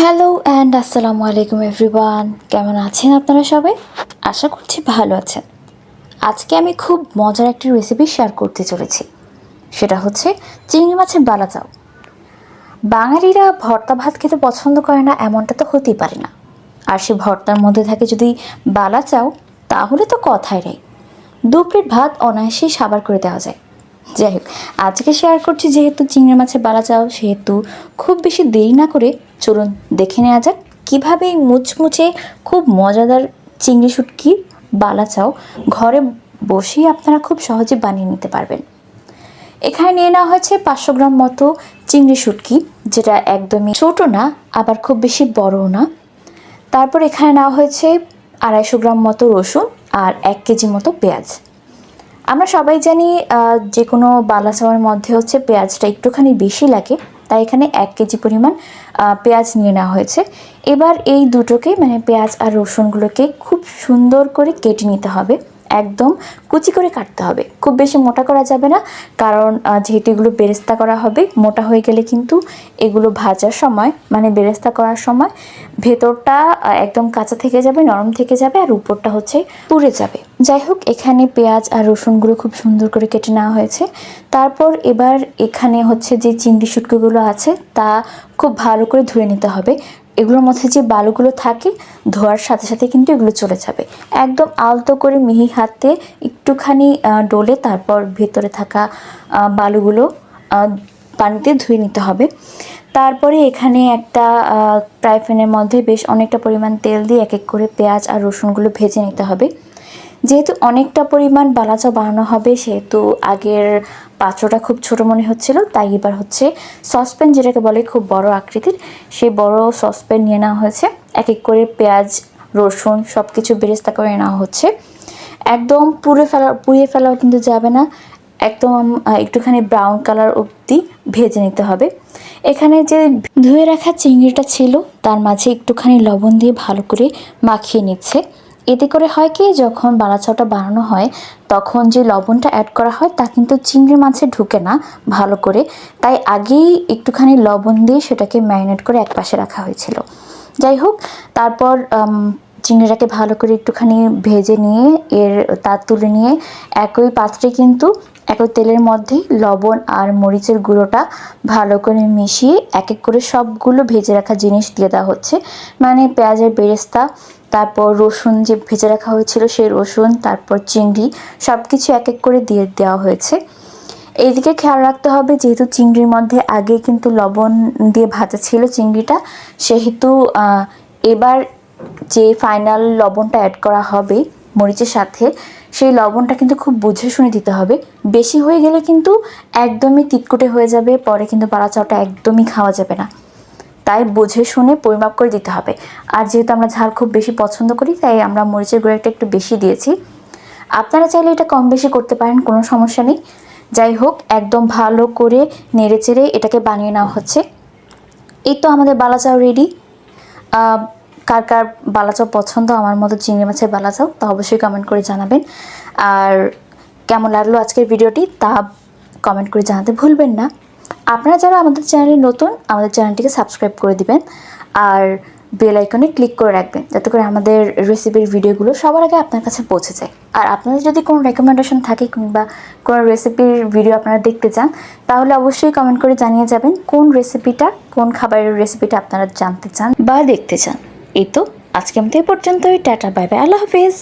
Hello and আসসালামু আলাইকুম everyone কেমন আছেন আপনারা সবাই? আশা করছি ভালো আছেন। আজকে আমি খুব মজার একটি রেসিপি শেয়ার করতে চলেছি। সেটা হচ্ছে চিংড়ি মাছের বালা চাও বাঙালিরা ভর্তা ভাত খেতে পছন্দ করে না এমনটা তো হতেই পারে না। আর সে ভর্তার মধ্যে থাকে যদি বালা চাও তাহলে তো কথাই নেই। দু প্লেট ভাত অনায়াসেই সাবার করে দেওয়া যায়। যাই হোক, আজকে শেয়ার করছি যেহেতু চিংড়ি মাছের বালা চাও সেহেতু খুব বেশি দেরি না করে চলুন দেখে নেওয়া যাক কীভাবে এই মুচমুচে খুব মজাদার চিংড়ি শুটকি, বালা চাও ঘরে বসেই আপনারা খুব সহজে বানিয়ে নিতে পারবেন। এখানে নিয়ে নেওয়া হয়েছে পাঁচশো গ্রাম মতো চিংড়ি শুটকি, যেটা একদমই ছোট না, আবার খুব বেশি বড়ও না। তারপর এখানে নেওয়া হয়েছে আড়াইশো গ্রাম মতো রসুন আর এক কেজি মতো পেঁয়াজ। আমরা সবাই জানি যে কোনো বালা চাওয়ার মধ্যে হচ্ছে পেঁয়াজটা একটুখানি বেশি লাগে, তাই এখানে এক কেজি পরিমাণ পেঁয়াজ নিয়ে নেওয়া হয়েছে। এবার এই দুটোকে মানে পেঁয়াজ আর রসুনগুলোকে খুব সুন্দর করে কেটে নিতে হবে। একদম কুচি করে কাটতে হবে। খুব বেশি মোটা করা যাবে না, কারণ যেহেতু এগুলো বেরেস্তা করা হবে, মোটা হয়ে গেলে কিন্তু এগুলো ভাজার সময় মানে বেরেস্তা করার সময় ভেতরটা একদম কাঁচা থেকে যাবে, নরম থেকে যাবে, আর উপরটা হচ্ছে পুড়ে যাবে। যাই হোক, এখানে পেঁয়াজ আর রসুনগুলো খুব সুন্দর করে কেটে নেওয়া হয়েছে। তারপর এবার এখানে হচ্ছে যে চিংড়ি শুটকিগুলো আছে, তা খুব ভালো করে ধুয়ে নিতে হবে। এগুলোর মধ্যে যে বালুগুলো থাকে, ধোয়ার সাথে সাথে কিন্তু এগুলো চলে যাবে। একদম আলতো করে মিহি হাতে একটুখানি ডোলে তারপর ভেতরে থাকা বালুগুলো পানিতে ধুয়ে নিতে হবে। তারপরে এখানে একটা ফ্রাই প্যানের মধ্যে বেশ অনেকটা পরিমাণ তেল দিয়ে এক এক করে পেঁয়াজ আর রসুনগুলো ভেজে নিতে হবে। যেহেতু অনেকটা পরিমাণ বালাচা বানানো হবে, সেহেতু আগের পাত্রটা খুব ছোট মনে হচ্ছিল, তাই এবার হচ্ছে সসপ্যান যেটাকে বলে খুব বড় আকৃতির, সেই বড় সসপ্যান নিয়ে নেওয়া হয়েছে। এক এক করে পেঁয়াজ, রসুন সব কিছু বেরেস্তা করে নেওয়া হচ্ছে। একদম পুড়ে ফেলা, পুড়িয়ে ফেলাও কিন্তু যাবে না। একদম একটুখানি ব্রাউন কালার অবধি ভেজে নিতে হবে। এখানে যে ধুয়ে রাখা চিংড়িটা ছিল, তার মাঝে একটুখানি লবণ দিয়ে ভালো করে মাখিয়ে নিচ্ছে। এতে করে হয় কি, যখন বালাচাওটা বানানো হয়, তখন যে লবণটা অ্যাড করা হয়, তা কিন্তু চিংড়ি মাছে ঢুকে না ভালো করে। তাই আগেই একটুখানি লবণ দিয়ে সেটাকে ম্যারিনেট করে একপাশে রাখা হয়েছিল। যাই হোক, তারপর চিংড়িটাকে ভালো করে একটুখানি ভেজে নিয়ে, এর তা তুলে নিয়ে একই পাত্রে কিন্তু, একই তেলের মধ্যে লবণ আর মরিচের গুঁড়োটা ভালো করে মিশিয়ে এক এক করে সবগুলো ভেজে রাখা জিনিস দিয়ে দেওয়া হচ্ছে। মানে পেঁয়াজের বেরেস্তা তারপর রসুন যে ভেজে রাখা হয়েছিল সেই রসুন, তারপর চিংড়ি সব কিছু এক এক করে দিয়ে দেওয়া হয়েছে। এইদিকে খেয়াল রাখতে হবে, যেহেতু চিংড়ির মধ্যে আগে কিন্তু লবণ দিয়ে ভাজা ছিল চিংড়িটা, সেহেতু এবার যে ফাইনাল লবণটা অ্যাড করা হবে মরিচের সাথে, সেই লবণটা কিন্তু খুব বুঝে শুনে দিতে হবে। বেশি হয়ে গেলে কিন্তু একদমই তিতকুটে হয়ে যাবে, পরে কিন্তু পাড়া চাওটা একদমই খাওয়া যাবে না। তাই বুঝে শুনে পরিমাপ করে দিতে হবে। আর যেহেতু আমরা ঝাল খুব বেশি পছন্দ করি, তাই আমরা মরিচের গুঁড়োটা একটু বেশি দিয়েছি। আপনারা চাইলে এটা কম বেশি করতে পারেন, কোনো সমস্যা নেই। যাই হোক, একদম ভালো করে নেড়ে চেড়ে এটাকে বানিয়ে নেওয়া হচ্ছে। এই তো আমাদের বালাচাও রেডি কার কার বালাচাও পছন্দ, আমার মতো চিংড়ি মাছের বালাচাও, তা অবশ্যই কমেন্ট করে জানাবেন। আর কেমন লাগল আজকের ভিডিওটি তা কমেন্ট করে জানাতে ভুলবেন না। আপনারা যারা আমাদের চ্যানেলে নতুন, আমাদের চ্যানেলটিকে সাবস্ক্রাইব করে দিবেন আর বেল আইকনে ক্লিক করে রাখবেন, যাতে করে আমাদের রেসিপির ভিডিওগুলো সবার আগে আপনার কাছে পৌঁছে যায়। আর আপনাদের যদি কোনো রেকমেন্ডেশন থাকে কিংবা কোনো রেসিপির ভিডিও আপনারা দেখতে চান, তাহলে অবশ্যই কমেন্ট করে জানিয়ে যাবেন কোন রেসিপিটা কোন খাবারের রেসিপিটা আপনারা জানতে চান বা দেখতে চান। এই তো, আজকে আমাদের পর্যন্তই। টাটা বাই বাই আল্লাহ হাফিজ।